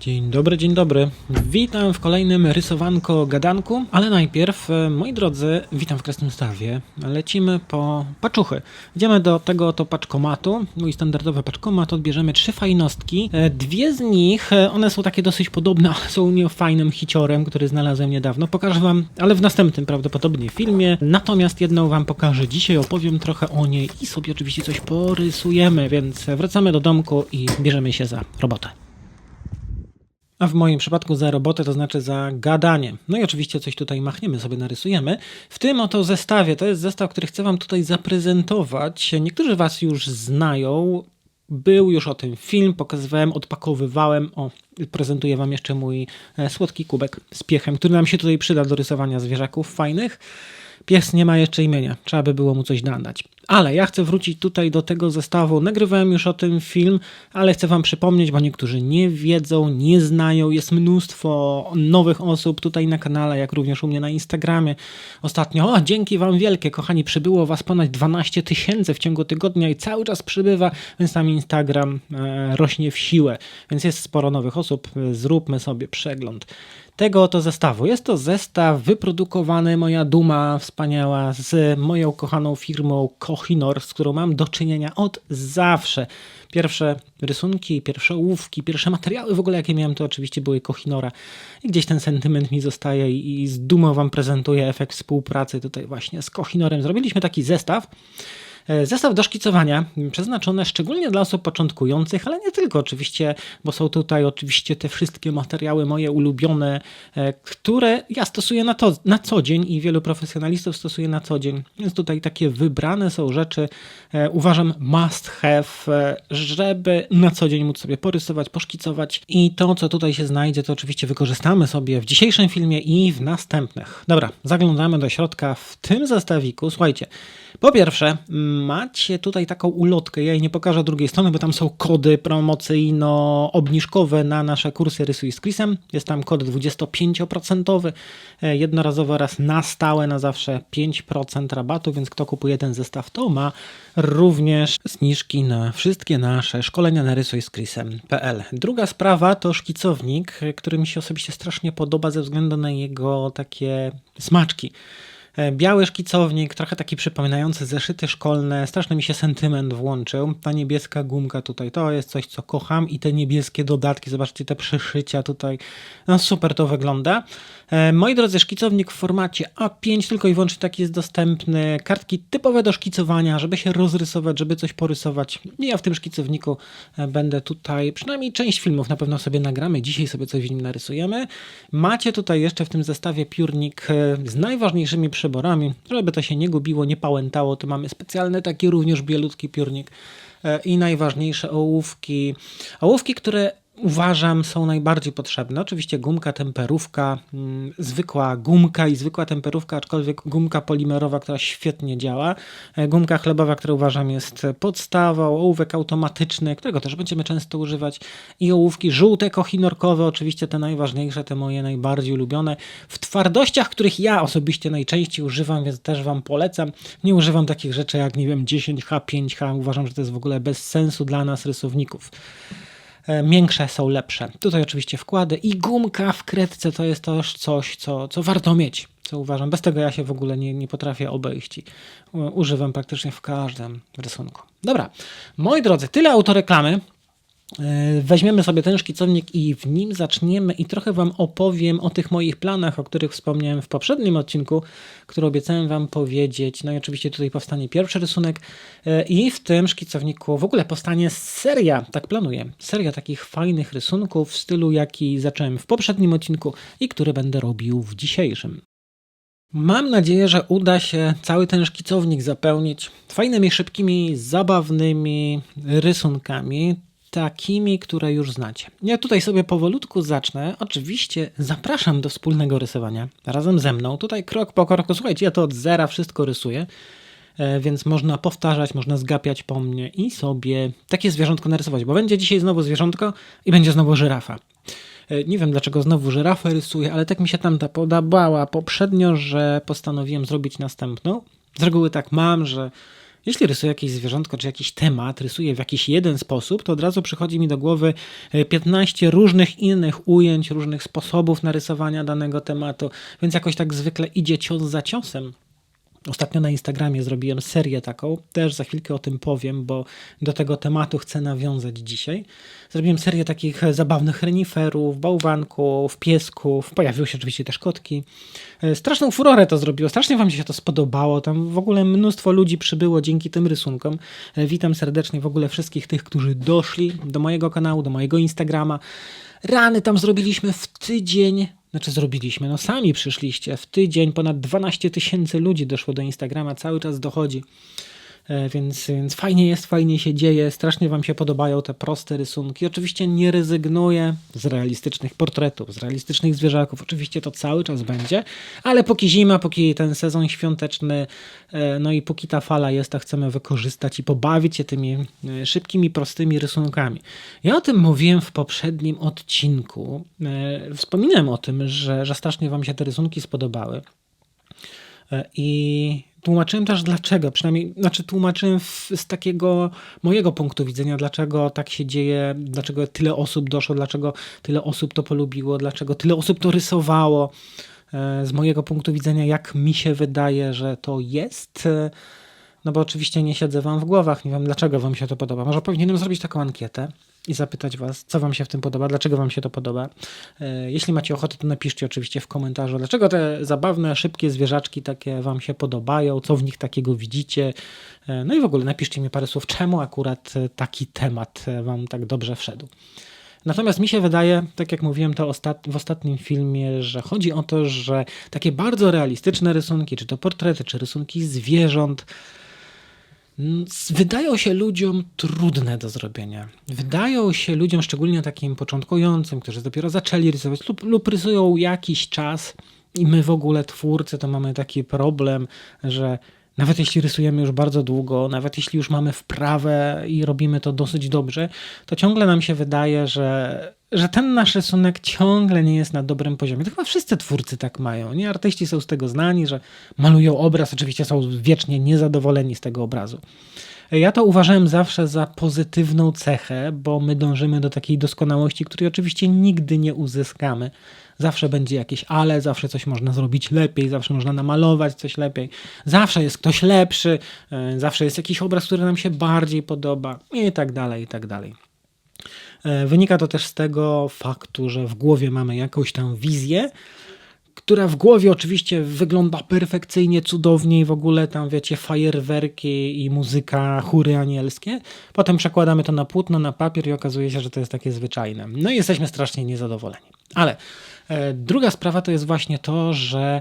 Dzień dobry, dzień dobry. Witam w kolejnym rysowanko gadanku, ale najpierw, e, moi drodzy, witam w Krasnym Stawie. Lecimy po paczuchy. Idziemy do tego oto paczkomatu, mój standardowy paczkomat, odbierzemy trzy fajnostki. E, Dwie z nich, e, one są takie dosyć podobne, ale są u mnie fajnym hiciorem, który znalazłem niedawno. Pokażę wam, ale w następnym prawdopodobnie filmie. Natomiast jedną wam pokażę dzisiaj, opowiem trochę o niej i sobie oczywiście coś porysujemy, więc wracamy do domku i bierzemy się za robotę. A w moim przypadku za robotę to znaczy za gadanie. No i oczywiście coś tutaj machniemy, sobie narysujemy. W tym oto zestawie, to jest zestaw, który chcę Wam tutaj zaprezentować. Niektórzy Was już znają. Był już o tym film, pokazywałem, odpakowywałem. O, prezentuję Wam jeszcze mój e, słodki kubek z piechem, który nam się tutaj przyda do rysowania zwierzaków fajnych. Pies nie ma jeszcze imienia, trzeba by było mu coś nadać. Ale ja chcę wrócić tutaj do tego zestawu. Nagrywałem już o tym film, ale chcę Wam przypomnieć, bo niektórzy nie wiedzą, nie znają. Jest mnóstwo nowych osób tutaj na kanale, jak również u mnie na Instagramie. Ostatnio, o dzięki Wam wielkie, kochani, przybyło Was ponad 12 tysięcy w ciągu tygodnia i cały czas przybywa, więc tam Instagram e, rośnie w siłę. Więc jest sporo nowych osób. Zróbmy sobie przegląd tego oto zestawu. Jest to zestaw wyprodukowany, moja duma wspaniała, z moją kochaną firmą Kohinor, z którą mam do czynienia od zawsze. Pierwsze rysunki, pierwsze ołówki, pierwsze materiały w ogóle, jakie miałem, to oczywiście były Kohinora. I gdzieś ten sentyment mi zostaje i, i z dumą Wam prezentuję efekt współpracy tutaj właśnie z Kohinorem. Zrobiliśmy taki zestaw. E, Zestaw do szkicowania, przeznaczony szczególnie dla osób początkujących, ale nie tylko oczywiście, bo są tutaj oczywiście te wszystkie materiały moje ulubione, e, które ja stosuję na, to, na co dzień i wielu profesjonalistów stosuje na co dzień. Więc tutaj takie wybrane są rzeczy, e, uważam must have, żeby na co dzień móc sobie porysować, poszkicować i to, co tutaj się znajdzie, to oczywiście wykorzystamy sobie w dzisiejszym filmie i w następnych. Dobra, zaglądamy do środka w tym zestawiku. Słuchajcie, po pierwsze, macie tutaj taką ulotkę. Ja jej nie pokażę drugiej strony, bo tam są kody promocyjno-obniżkowe na nasze kursy Rysuj z Chrisem. Jest tam kod 25% e, jednorazowo oraz na stałe na zawsze 5% rabatu, więc kto kupuje ten zestaw, to ma również zniżki na wszystkie nasze szkolenia na rysuj z Chrisem.pl. Druga sprawa to szkicownik, który mi się osobiście strasznie podoba ze względu na jego takie smaczki. E, Biały szkicownik, trochę taki przypominający zeszyty szkolne. Straszny mi się sentyment włączył. Ta niebieska gumka tutaj, to jest coś, co kocham. I te niebieskie dodatki, zobaczcie te przeszycia tutaj. No super to wygląda. E, Moi drodzy, szkicownik w formacie A5, tylko i wyłącznie taki jest dostępny. Kartki typowe do szkicowania, żeby się rozrysować, żeby coś porysować. Ja w tym szkicowniku e, będę tutaj, przynajmniej część filmów na pewno sobie nagramy. Dzisiaj sobie coś w nim narysujemy. Macie tutaj jeszcze w tym zestawie piórnik e, z najważniejszymi przyborami. Żeby to się nie gubiło, nie pałętało, to mamy specjalny taki również bielutki piórnik i najważniejsze ołówki. Ołówki, które uważam są najbardziej potrzebne. Oczywiście gumka, temperówka, mm, zwykła gumka i zwykła temperówka, aczkolwiek gumka polimerowa, która świetnie działa. E, Gumka chlebowa, która uważam jest podstawą, ołówek automatyczny, którego też będziemy często używać i ołówki żółte, kochinorkowe, oczywiście te najważniejsze, te moje najbardziej ulubione. W twardościach, których ja osobiście najczęściej używam, więc też Wam polecam. Nie używam takich rzeczy jak, nie wiem, 10H, 5H. Uważam, że to jest w ogóle bez sensu dla nas rysowników miększe są lepsze. Tutaj oczywiście wkłady i gumka w kredce to jest też coś, co, co warto mieć, co uważam. Bez tego ja się w ogóle nie, nie potrafię obejść u- używam praktycznie w każdym rysunku. Dobra, moi drodzy, tyle autoreklamy. E, Weźmiemy sobie ten szkicownik i w nim zaczniemy i trochę Wam opowiem o tych moich planach, o których wspomniałem w poprzednim odcinku, który obiecałem Wam powiedzieć. No i oczywiście tutaj powstanie pierwszy rysunek e, i w tym szkicowniku w ogóle powstanie seria, tak planuję, seria takich fajnych rysunków w stylu jaki zacząłem w poprzednim odcinku i który będę robił w dzisiejszym. Mam nadzieję, że uda się cały ten szkicownik zapełnić fajnymi, szybkimi, zabawnymi rysunkami, takimi, które już znacie. Ja tutaj sobie powolutku zacznę. Oczywiście zapraszam do wspólnego rysowania razem ze mną. Tutaj krok po kroku. Słuchajcie, ja to od zera wszystko rysuję. E, Więc można powtarzać, można zgapiać po mnie i sobie takie zwierzątko narysować, bo będzie dzisiaj znowu zwierzątko i będzie znowu żyrafa. E, Nie wiem dlaczego znowu żyrafę rysuję, ale tak mi się tamta podobała poprzednio, że postanowiłem zrobić następną. Z reguły tak mam, że Jeśli rysuję jakieś zwierzątko czy jakiś temat, rysuję w jakiś jeden sposób, to od razu przychodzi mi do głowy e, 15 różnych innych ujęć, różnych sposobów narysowania danego tematu, więc jakoś tak zwykle idzie cios za ciosem. Ostatnio na Instagramie zrobiłem serię taką, też za chwilkę o tym powiem, bo do tego tematu chcę nawiązać dzisiaj. Zrobiłem serię takich zabawnych reniferów, bałwanków, piesków, pojawiły się oczywiście też kotki. E, Straszną furorę to zrobiło, strasznie wam się to spodobało, tam w ogóle mnóstwo ludzi przybyło dzięki tym rysunkom. E, Witam serdecznie w ogóle wszystkich tych, którzy doszli do mojego kanału, do mojego Instagrama. Rany tam zrobiliśmy w tydzień znaczy zrobiliśmy, no sami przyszliście. W tydzień ponad 12 tysięcy ludzi doszło do Instagrama, cały czas dochodzi. E, Więc, więc fajnie jest, fajnie się dzieje, strasznie Wam się podobają te proste rysunki. Oczywiście nie rezygnuję z realistycznych portretów, z realistycznych zwierzaków. Oczywiście to cały czas będzie, ale póki zima, póki ten sezon świąteczny, e, no i póki ta fala jest, to chcemy wykorzystać i pobawić się tymi e, szybkimi, prostymi rysunkami. Ja o tym mówiłem w poprzednim odcinku. Wspominałem o tym, że, że strasznie Wam się te rysunki spodobały. E, I tłumaczyłem też dlaczego, przynajmniej, znaczy tłumaczyłem w, z takiego mojego punktu widzenia, dlaczego tak się dzieje, dlaczego tyle osób doszło, dlaczego tyle osób to polubiło, dlaczego tyle osób to rysowało. E, Z mojego punktu widzenia, jak mi się wydaje, że to jest. E, No bo oczywiście nie siedzę wam w głowach, nie wiem dlaczego wam się to podoba. Może powinienem zrobić taką ankietę i zapytać was, co wam się w tym podoba, dlaczego wam się to podoba. E, Jeśli macie ochotę, to napiszcie oczywiście w komentarzu, dlaczego te zabawne, szybkie zwierzaczki takie wam się podobają, co w nich takiego widzicie. E, No i w ogóle napiszcie mi parę słów, czemu akurat e, taki temat wam tak dobrze wszedł. Natomiast mi się wydaje, tak jak mówiłem to ostat w ostatnim filmie, że chodzi o to, że takie bardzo realistyczne rysunki, czy to portrety, czy rysunki zwierząt, wydają się ludziom trudne do zrobienia. Wydają się ludziom, szczególnie takim początkującym, którzy dopiero zaczęli rysować lub, lub rysują jakiś czas i my w ogóle twórcy to mamy taki problem, że nawet jeśli rysujemy już bardzo długo, nawet jeśli już mamy wprawę i robimy to dosyć dobrze, to ciągle nam się wydaje, że, że ten nasz rysunek ciągle nie jest na dobrym poziomie. To chyba wszyscy twórcy tak mają. Nie? Artyści są z tego znani, że malują obraz, oczywiście są wiecznie niezadowoleni z tego obrazu. Ja to uważałem zawsze za pozytywną cechę, bo my dążymy do takiej doskonałości, której oczywiście nigdy nie uzyskamy. Zawsze będzie jakieś ale, zawsze coś można zrobić lepiej, zawsze można namalować coś lepiej, zawsze jest ktoś lepszy, e, zawsze jest jakiś obraz, który nam się bardziej podoba i tak dalej, i tak dalej. E, Wynika to też z tego faktu, że w głowie mamy jakąś tam wizję, która w głowie oczywiście wygląda perfekcyjnie, cudownie i w ogóle tam wiecie, fajerwerki i muzyka, chóry anielskie. Potem przekładamy to na płótno, na papier i okazuje się, że to jest takie zwyczajne. No i jesteśmy strasznie niezadowoleni. Ale e, druga sprawa to jest właśnie to, że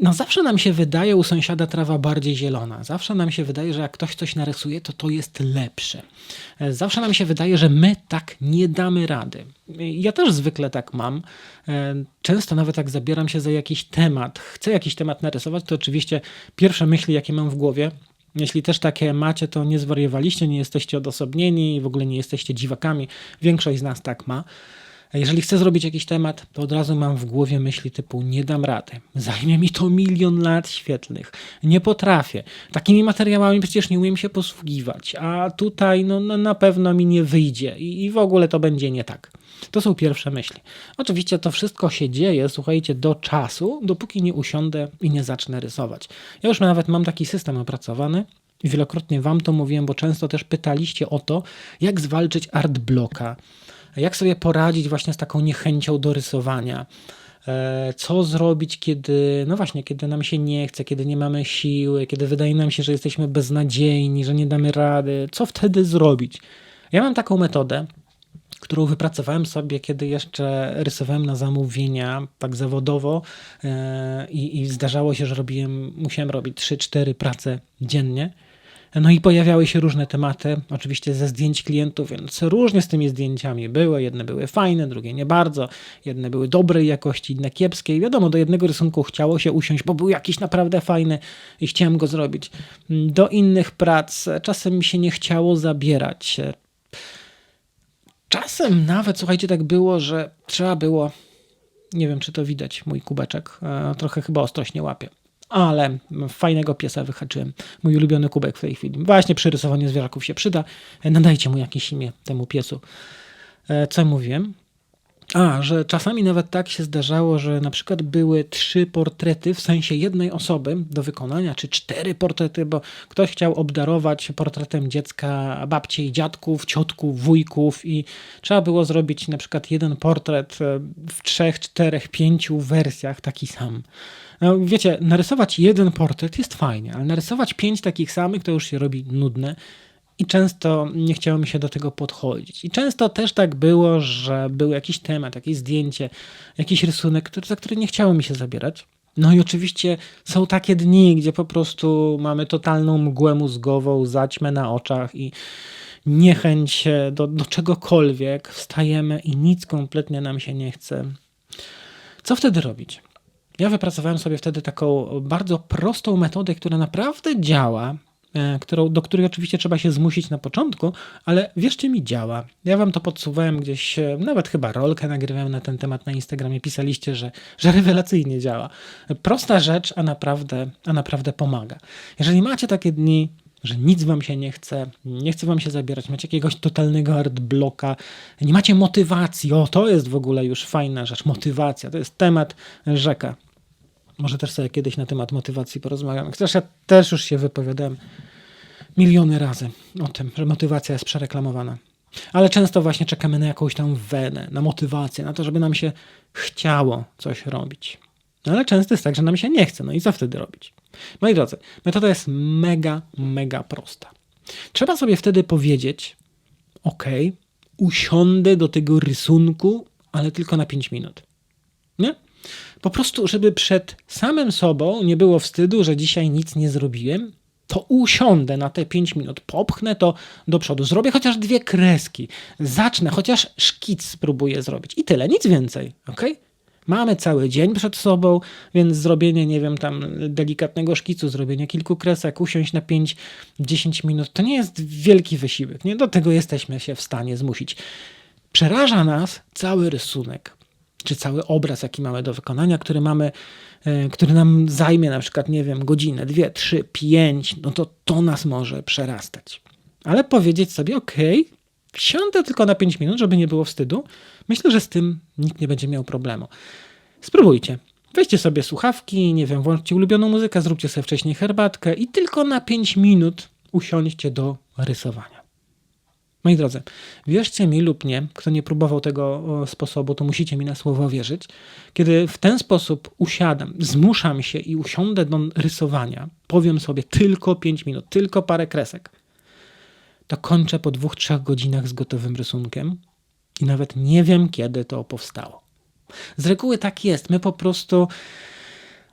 no zawsze nam się wydaje u sąsiada trawa bardziej zielona. Zawsze nam się wydaje, że jak ktoś coś narysuje, to to jest lepsze. E, Zawsze nam się wydaje, że my tak nie damy rady. Ja też zwykle tak mam. E, Często nawet jak zabieram się za jakiś temat, chcę jakiś temat narysować, to oczywiście pierwsze myśli, jakie mam w głowie, jeśli też takie macie, to nie zwariowaliście, nie jesteście odosobnieni w ogóle nie jesteście dziwakami. Większość z nas tak ma. Jeżeli chcę zrobić jakiś temat, to od razu mam w głowie myśli typu nie dam rady. Zajmie mi to milion lat świetlnych. Nie potrafię. Takimi materiałami przecież nie umiem się posługiwać. A tutaj no, no na pewno mi nie wyjdzie i, i w ogóle to będzie nie tak. To są pierwsze myśli. Oczywiście to wszystko się dzieje, słuchajcie, do czasu, dopóki nie usiądę i nie zacznę rysować. Ja już nawet mam taki system opracowany, Wielokrotnie Wam to mówiłem, bo często też pytaliście o to, jak zwalczyć art bloka, jak sobie poradzić właśnie z taką niechęcią do rysowania. E, Co zrobić, kiedy, no właśnie, kiedy nam się nie chce, kiedy nie mamy siły, kiedy wydaje nam się, że jesteśmy beznadziejni, że nie damy rady. Co wtedy zrobić? Ja mam taką metodę, którą wypracowałem sobie, kiedy jeszcze rysowałem na zamówienia, tak zawodowo e, i, i zdarzało się, że robiłem, musiałem robić 3-4 prace dziennie. No i pojawiały się różne tematy, oczywiście ze zdjęć klientów, więc różnie z tymi zdjęciami było. Jedne były fajne, drugie nie bardzo. Jedne były dobrej jakości, inne kiepskiej. Wiadomo, do jednego rysunku chciało się usiąść, bo był jakiś naprawdę fajny i chciałem go zrobić. Do innych prac czasem mi się nie chciało zabierać. Czasem nawet, słuchajcie, tak było, że trzeba było, nie wiem czy to widać, mój kubeczek, e, trochę chyba ostrość nie łapie, ale fajnego piesa wyhaczyłem. Mój ulubiony kubek w tej chwili. Właśnie przy rysowaniu zwierzaków się przyda. Nadajcie mu jakieś imię temu piesu. E, co mówiłem? A, że czasami nawet tak się zdarzało, że na przykład były trzy portrety w sensie jednej osoby do wykonania, czy cztery portrety, bo ktoś chciał obdarować portretem dziecka babci i dziadków, ciotków, wujków i trzeba było zrobić na przykład jeden portret e, w trzech, czterech, pięciu wersjach taki sam. No, wiecie, narysować jeden portret jest fajnie, ale narysować pięć takich samych to już się robi nudne i często nie chciało mi się do tego podchodzić. I często też tak było, że był jakiś temat, jakieś zdjęcie, jakiś rysunek, który, za który nie chciało mi się zabierać. No i oczywiście są takie dni, gdzie po prostu mamy totalną mgłę mózgową, zaćmę na oczach i niechęć do, do czegokolwiek, wstajemy i nic kompletnie nam się nie chce. Co wtedy robić? Ja wypracowałem sobie wtedy taką bardzo prostą metodę, która naprawdę działa którą, do której oczywiście trzeba się zmusić na początku, ale wierzcie mi, działa. Ja wam to podsuwałem gdzieś, e, nawet chyba rolkę nagrywałem na ten temat na Instagramie, pisaliście, że, że rewelacyjnie działa. Prosta rzecz, a naprawdę, a naprawdę pomaga. Jeżeli macie takie dni, że nic wam się nie chce, nie chce wam się zabierać, macie jakiegoś totalnego art bloka, nie macie motywacji, o to jest w ogóle już fajna rzecz, motywacja, to jest temat rzeka. Może też sobie kiedyś na temat motywacji porozmawiam. Chociaż ja też już się wypowiadałem miliony razy o tym, że motywacja jest przereklamowana. Ale często właśnie czekamy na jakąś tam wenę, na motywację, na to, żeby nam się chciało coś robić. No ale często jest tak, że nam się nie chce. No i co wtedy robić? Moi drodzy, metoda jest mega, mega prosta. Trzeba sobie wtedy powiedzieć: OK, usiądę do tego rysunku, ale tylko na 5 minut. Nie? Po prostu, żeby przed samym sobą nie było wstydu, że dzisiaj nic nie zrobiłem, to usiądę na te 5 minut, popchnę to do przodu, zrobię chociaż dwie kreski, zacznę, chociaż szkic spróbuję zrobić i tyle, nic więcej, ok? Mamy cały dzień przed sobą, więc zrobienie, nie wiem, tam delikatnego szkicu, zrobienie kilku kresek, usiąść na 5-10 minut, to nie jest wielki wysiłek. Nie do tego jesteśmy się w stanie zmusić. Przeraża nas cały rysunek, czy cały obraz, jaki mamy do wykonania, który mamy, e, który nam zajmie na przykład, nie wiem, godzinę, dwie, trzy, pięć, no to to nas może przerastać. Ale powiedzieć sobie, ok, wsiądę tylko na pięć minut, żeby nie było wstydu, myślę, że z tym nikt nie będzie miał problemu. Spróbujcie. Weźcie sobie słuchawki, nie wiem, włączcie ulubioną muzykę, zróbcie sobie wcześniej herbatkę i tylko na 5 minut usiądźcie do rysowania. Moi drodzy, wierzcie mi lub nie, kto nie próbował tego sposobu, to musicie mi na słowo wierzyć. Kiedy w ten sposób usiadam, zmuszam się i usiądę do rysowania, powiem sobie tylko 5 minut, tylko parę kresek, to kończę po dwóch, trzech godzinach z gotowym rysunkiem i nawet nie wiem, kiedy to powstało. Z reguły tak jest. My po prostu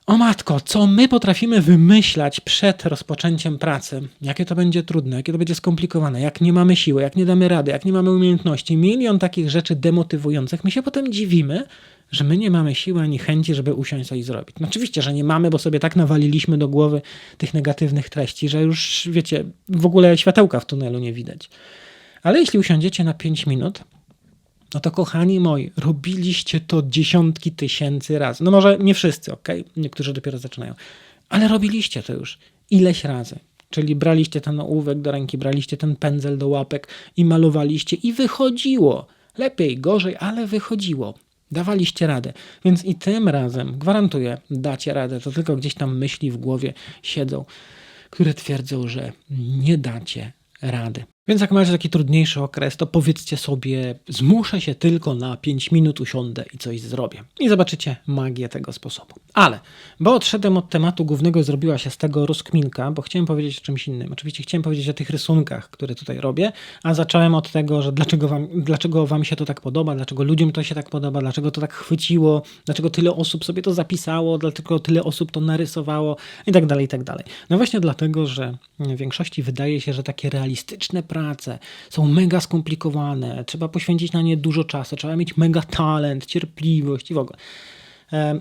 o matko, co my potrafimy wymyślać przed rozpoczęciem pracy? Jakie to będzie trudne, jakie to będzie skomplikowane, jak nie mamy siły, jak nie damy rady, jak nie mamy umiejętności, milion takich rzeczy demotywujących. My się potem dziwimy, że my nie mamy siły ani chęci, żeby usiąść coś zrobić. No oczywiście, że nie mamy, bo sobie tak nawaliliśmy do głowy tych negatywnych treści, że już wiecie, w ogóle światełka w tunelu nie widać. Ale jeśli usiądziecie na 5 minut, no to kochani moi, robiliście to dziesiątki tysięcy razy. No może nie wszyscy, ok? Niektórzy dopiero zaczynają. Ale robiliście to już ileś razy. Czyli braliście ten ołówek do ręki, braliście ten pędzel do łapek i malowaliście i wychodziło. Lepiej, gorzej, ale wychodziło. Dawaliście radę. Więc i tym razem, gwarantuję, dacie radę. To tylko gdzieś tam myśli w głowie siedzą, które twierdzą, że nie dacie rady. Więc jak macie taki trudniejszy okres, to powiedzcie sobie, zmuszę się tylko na 5 minut, usiądę i coś zrobię. I zobaczycie magię tego sposobu. Ale, bo odszedłem od tematu głównego, zrobiła się z tego rozkminka, bo chciałem powiedzieć o czymś innym. Oczywiście chciałem powiedzieć o tych rysunkach, które tutaj robię, a zacząłem od tego, że dlaczego wam, dlaczego wam się to tak podoba, dlaczego ludziom to się tak podoba, dlaczego to tak chwyciło, dlaczego tyle osób sobie to zapisało, dlaczego tyle osób to narysowało i tak dalej, i tak dalej. No właśnie dlatego, że w większości wydaje się, że takie realistyczne są mega skomplikowane, trzeba poświęcić na nie dużo czasu, trzeba mieć mega talent, cierpliwość i w ogóle.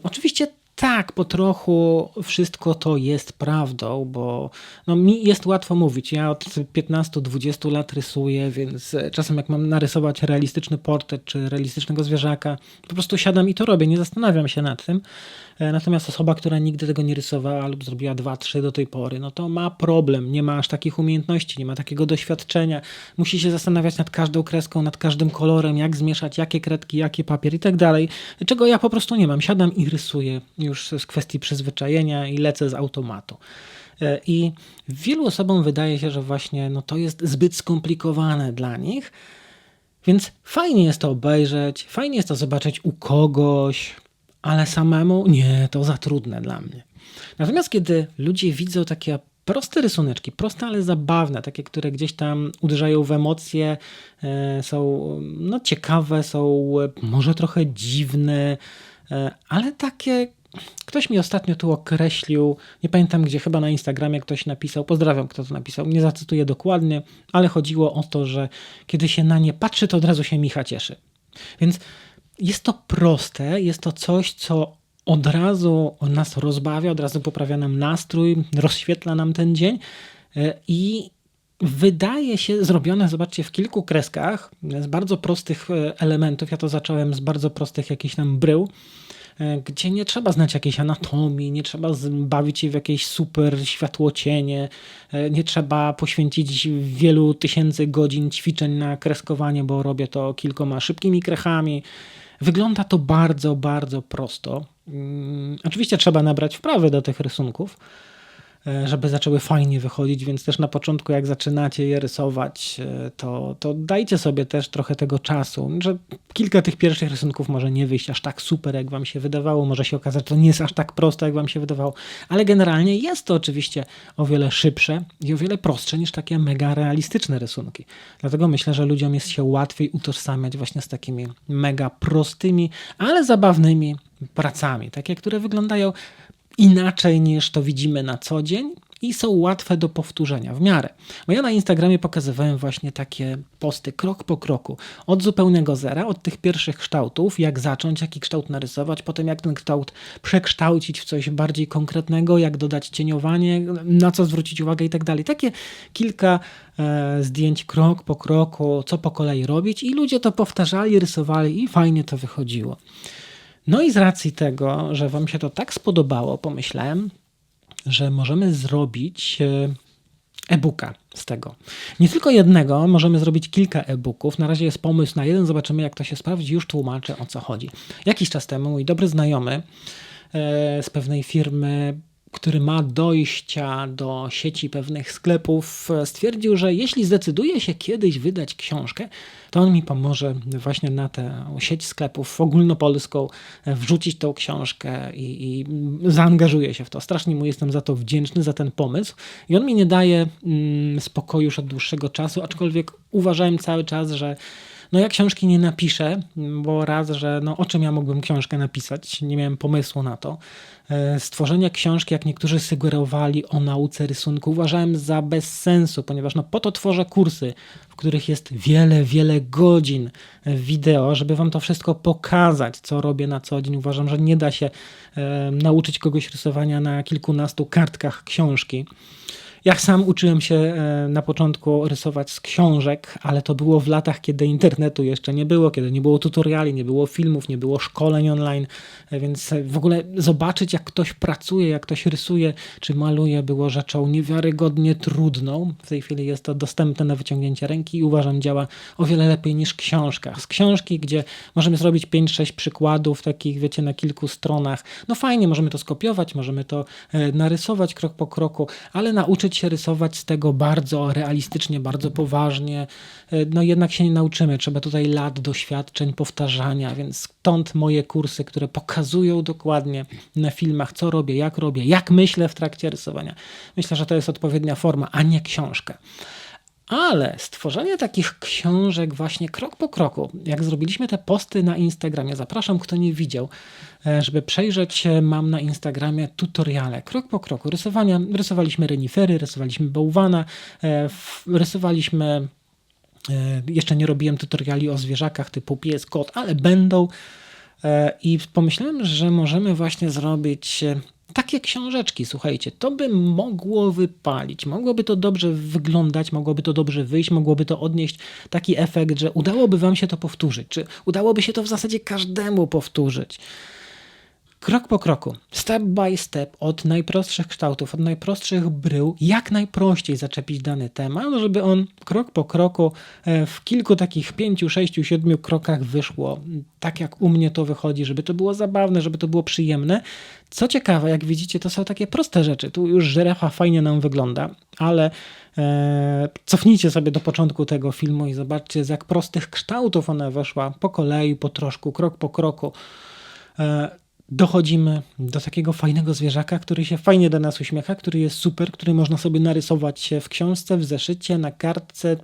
Oczywiście tak, po trochu wszystko to jest prawdą, bo no, mi jest łatwo mówić. Ja od 15-20 lat rysuję, więc czasem jak mam narysować realistyczny portret czy realistycznego zwierzaka, po prostu siadam i to robię, nie zastanawiam się nad tym. E, natomiast osoba, która nigdy tego nie rysowała lub zrobiła 2-3 do tej pory, no to ma problem, nie ma aż takich umiejętności, nie ma takiego doświadczenia. Musi się zastanawiać nad każdą kreską, nad każdym kolorem, jak zmieszać, jakie kredki, jaki papier i tak dalej. Czego ja po prostu nie mam. Siadam i rysuję już z kwestii przyzwyczajenia i lecę z automatu. E, I wielu osobom wydaje się, że właśnie no to jest zbyt skomplikowane dla nich. Więc fajnie jest to obejrzeć, fajnie jest to zobaczyć u kogoś, ale samemu nie, to za trudne dla mnie. Natomiast kiedy ludzie widzą takie proste rysuneczki, proste, ale zabawne, takie, które gdzieś tam uderzają w emocje, e, są no, ciekawe, są może trochę dziwne, e, ale takie. Ktoś mi ostatnio tu określił, nie pamiętam gdzie, chyba na Instagramie ktoś napisał, pozdrawiam kto to napisał, nie zacytuję dokładnie, ale chodziło o to, że kiedy się na nie patrzy, to od razu się Micha cieszy. Więc jest to proste, jest to coś, co od razu nas rozbawia, od razu poprawia nam nastrój, rozświetla nam ten dzień e, i wydaje się zrobione, zobaczcie, w kilku kreskach, z bardzo prostych e, elementów. Ja to zacząłem z bardzo prostych jakichś tam brył, gdzie nie trzeba znać jakiejś anatomii, nie trzeba bawić się w jakieś super światłocienie, nie trzeba poświęcić wielu tysięcy godzin ćwiczeń na kreskowanie, bo robię to kilkoma szybkimi krechami. Wygląda to bardzo, bardzo prosto. Mm, oczywiście trzeba nabrać wprawy do tych rysunków, E, żeby zaczęły fajnie wychodzić, więc też na początku, jak zaczynacie je rysować, e, to, to dajcie sobie też trochę tego czasu, że kilka tych pierwszych rysunków może nie wyjść aż tak super, jak wam się wydawało, może się okazać, że to nie jest aż tak proste, jak wam się wydawało, ale generalnie jest to oczywiście o wiele szybsze i o wiele prostsze niż takie mega realistyczne rysunki. Dlatego myślę, że ludziom jest się łatwiej utożsamiać właśnie z takimi mega prostymi, ale zabawnymi pracami, takie, które wyglądają inaczej niż to widzimy na co dzień i są łatwe do powtórzenia w miarę. Bo ja na Instagramie pokazywałem właśnie takie posty krok po kroku, od zupełnego zera, od tych pierwszych kształtów, jak zacząć, jaki kształt narysować, potem jak ten kształt przekształcić w coś bardziej konkretnego, jak dodać cieniowanie, na co zwrócić uwagę i tak dalej. Takie kilka e, zdjęć krok po kroku, co po kolei robić i ludzie to powtarzali, rysowali i fajnie to wychodziło. No i z racji tego, że Wam się to tak spodobało, pomyślałem, że możemy zrobić e, e-booka z tego. Nie tylko jednego, możemy zrobić kilka e-booków. Na razie jest pomysł na jeden, zobaczymy jak to się sprawdzi, już tłumaczę o co chodzi. Jakiś czas temu mój dobry znajomy e, z pewnej firmy który ma dojścia do sieci pewnych sklepów, stwierdził, że jeśli zdecyduje się kiedyś wydać książkę, to on mi pomoże właśnie na tę sieć sklepów ogólnopolską wrzucić tą książkę i, i zaangażuje się w to. Strasznie mu jestem za to wdzięczny, za ten pomysł. I on mi nie daje mm, spokoju już od dłuższego czasu, aczkolwiek uważałem cały czas, że no ja książki nie napiszę, bo raz, że no o czym ja mógłbym książkę napisać, nie miałem pomysłu na to. E, stworzenie książki, jak niektórzy sugerowali o nauce rysunku, uważałem za bez sensu, ponieważ no po to tworzę kursy, w których jest wiele, wiele godzin wideo, żeby wam to wszystko pokazać, co robię na co dzień. Uważam, że nie da się e, nauczyć kogoś rysowania na kilkunastu kartkach książki. Ja sam uczyłem się e, na początku rysować z książek, ale to było w latach, kiedy internetu jeszcze nie było, kiedy nie było tutoriali, nie było filmów, nie było szkoleń online, e, więc w ogóle zobaczyć, jak ktoś pracuje, jak ktoś rysuje czy maluje, było rzeczą niewiarygodnie trudną. W tej chwili jest to dostępne na wyciągnięcie ręki i uważam, działa o wiele lepiej niż książka. Z książki, gdzie możemy zrobić 5-6 przykładów, takich, wiecie, na kilku stronach. No fajnie, możemy to skopiować, możemy to e, narysować krok po kroku, ale nauczyć się rysować z tego bardzo realistycznie, bardzo poważnie, e, no jednak się nie nauczymy. Trzeba tutaj lat doświadczeń, powtarzania, więc stąd moje kursy, które pokazują dokładnie na filmach, co robię, jak robię, jak myślę w trakcie rysowania. Myślę, że to jest odpowiednia forma, a nie książkę. Ale stworzenie takich książek właśnie krok po kroku, jak zrobiliśmy te posty na Instagramie, zapraszam, kto nie widział, e, żeby przejrzeć, e, mam na Instagramie tutoriale, krok po kroku rysowania. Rysowaliśmy renifery, rysowaliśmy bałwana, e, rysowaliśmy, jeszcze nie robiłem tutoriali o zwierzakach typu pies, kot, ale będą. I pomyślałem, że możemy właśnie zrobić takie książeczki, słuchajcie, to by mogło wypalić, mogłoby to dobrze wyglądać, mogłoby to dobrze wyjść, mogłoby to odnieść taki efekt, że udałoby Wam się to powtórzyć, czy udałoby się to w zasadzie każdemu powtórzyć. Krok po kroku, step by step, od najprostszych kształtów, od najprostszych brył, jak najprościej zaczepić dany temat, żeby on krok po kroku e, w kilku takich pięciu, sześciu, siedmiu krokach wyszło tak, jak u mnie to wychodzi, żeby to było zabawne, żeby to było przyjemne. Co ciekawe, jak widzicie, to są takie proste rzeczy. Tu już żyrafa fajnie nam wygląda, ale e, cofnijcie sobie do początku tego filmu i zobaczcie, z jak prostych kształtów ona weszła po kolei, po troszku, krok po kroku. E, dochodzimy do takiego fajnego zwierzaka, który się fajnie do nas uśmiecha, który jest super, który można sobie narysować w książce, w zeszycie, na kartce,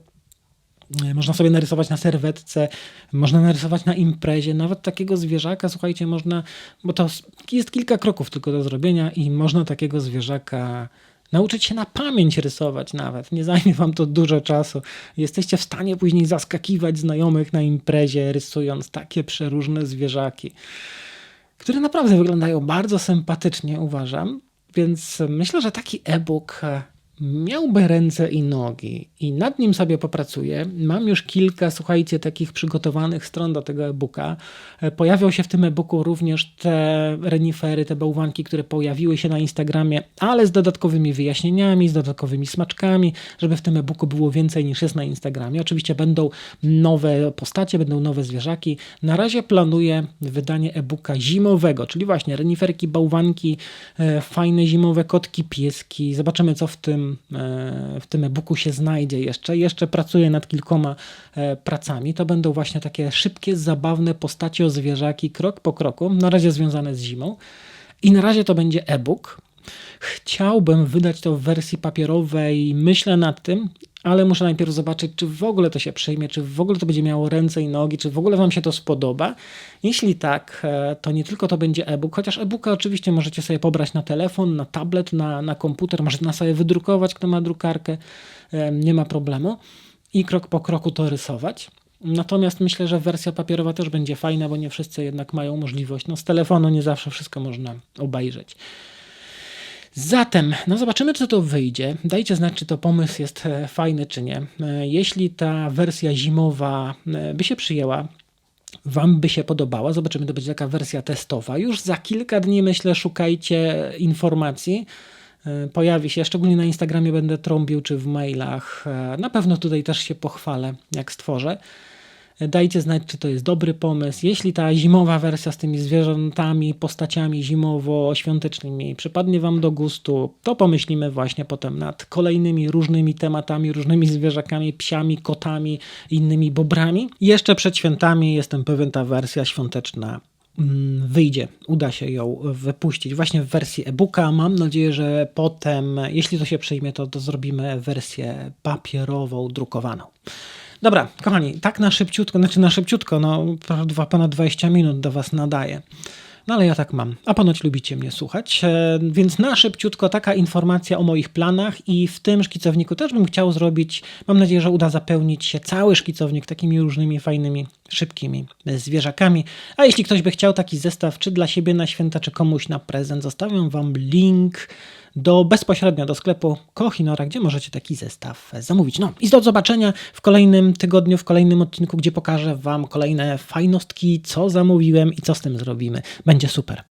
e, można sobie narysować na serwetce, można narysować na imprezie, nawet takiego zwierzaka, słuchajcie, można, bo to jest kilka kroków tylko do zrobienia i można takiego zwierzaka nauczyć się na pamięć rysować nawet. Nie zajmie wam to dużo czasu. Jesteście w stanie później zaskakiwać znajomych na imprezie, rysując takie przeróżne zwierzaki które naprawdę wyglądają bardzo sympatycznie, uważam. Więc myślę, że taki e-book e, miałby ręce i nogi i nad nim sobie popracuję. Mam już kilka, słuchajcie, takich przygotowanych stron do tego e-booka. E, pojawią się w tym e-booku również te renifery, te bałwanki, które pojawiły się na Instagramie, ale z dodatkowymi wyjaśnieniami, z dodatkowymi smaczkami, żeby w tym e-booku było więcej niż jest na Instagramie. Oczywiście będą nowe postacie, będą nowe zwierzaki. Na razie planuję wydanie e-booka zimowego, czyli właśnie reniferki, bałwanki, e, fajne zimowe kotki, pieski. Zobaczymy, co w tym E, w tym e-booku się znajdzie jeszcze. Jeszcze pracuję nad kilkoma e, pracami. To będą właśnie takie szybkie, zabawne postacie o zwierzaki, krok po kroku, na razie związane z zimą. I na razie to będzie e-book. Chciałbym wydać to w wersji papierowej, myślę nad tym, ale muszę najpierw zobaczyć, czy w ogóle to się przyjmie, czy w ogóle to będzie miało ręce i nogi, czy w ogóle Wam się to spodoba. Jeśli tak, e, to nie tylko to będzie e-book, chociaż e-booka oczywiście możecie sobie pobrać na telefon, na tablet, na, na komputer, możecie na sobie wydrukować, kto ma drukarkę, e, nie ma problemu. I krok po kroku to rysować. Natomiast myślę, że wersja papierowa też będzie fajna, bo nie wszyscy jednak mają możliwość. No z telefonu nie zawsze wszystko można obejrzeć. Zatem, no zobaczymy, co to wyjdzie. Dajcie znać, czy to pomysł jest e, fajny, czy nie. E, jeśli ta wersja zimowa e, by się przyjęła, Wam by się podobała, zobaczymy, to będzie taka wersja testowa. Już za kilka dni, myślę, szukajcie informacji. Pojawi się, szczególnie na Instagramie będę trąbił, czy w mailach. Na pewno tutaj też się pochwalę, jak stworzę. Dajcie znać, czy to jest dobry pomysł. Jeśli ta zimowa wersja z tymi zwierzętami, postaciami zimowo-świątecznymi przypadnie Wam do gustu, to pomyślimy właśnie potem nad kolejnymi różnymi tematami, różnymi zwierzakami, psiami, kotami, innymi bobrami. Jeszcze przed świętami jestem pewien, ta wersja świąteczna mm, wyjdzie, uda się ją wypuścić właśnie w wersji e-booka. Mam nadzieję, że potem, jeśli to się przyjmie, to, to zrobimy wersję papierową, drukowaną. Dobra, kochani, tak na szybciutko, znaczy na szybciutko, no ponad 20 minut do Was nadaję. No ale ja tak mam. A ponoć lubicie mnie słuchać. E, więc na szybciutko taka informacja o moich planach i w tym szkicowniku też bym chciał zrobić, mam nadzieję, że uda zapełnić się cały szkicownik takimi różnymi fajnymi, szybkimi zwierzakami. A jeśli ktoś by chciał taki zestaw, czy dla siebie na święta, czy komuś na prezent, zostawiam Wam link do bezpośrednio do sklepu Kohinora, gdzie możecie taki zestaw zamówić. No i do zobaczenia w kolejnym tygodniu, w kolejnym odcinku, gdzie pokażę Wam kolejne fajnostki, co zamówiłem i co z tym zrobimy. Będzie super.